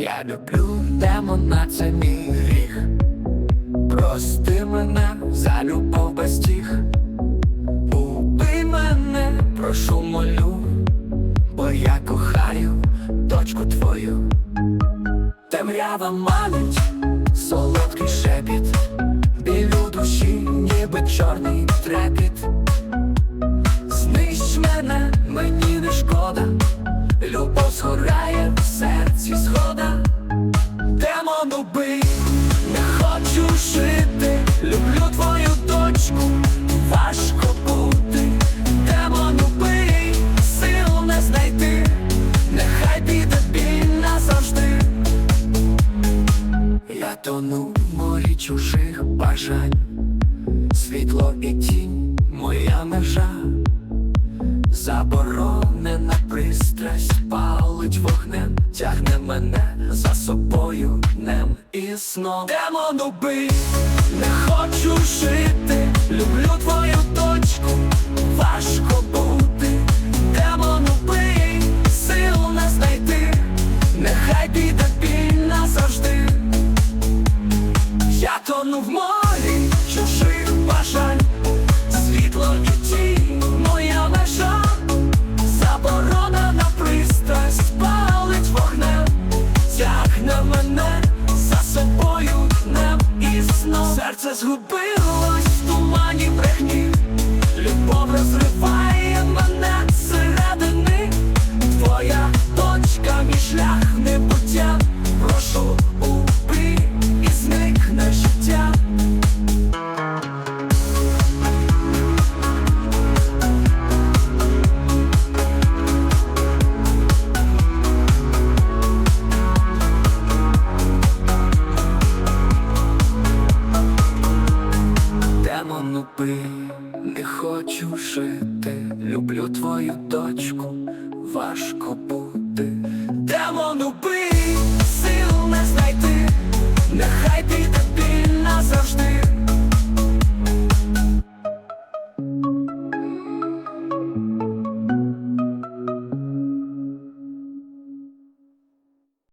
Я люблю демона, це мій гріх. Прости мене за любов без тих. Убий мене, прошу молю, бо я кохаю дочку твою. Темрява манить, солодкий шепіт, білю душі, ніби чорний трепіт. Тону в морі чужих бажань, світло і тінь, моя межа, заборонена пристрасть палить вогнем, тягне мене за собою днем і сном. Демон убий, не хочу жити, люблю твою дочку, важко сном. Серце Демон убий, не хочу жити, люблю твою дочку, важко бути. демону убий,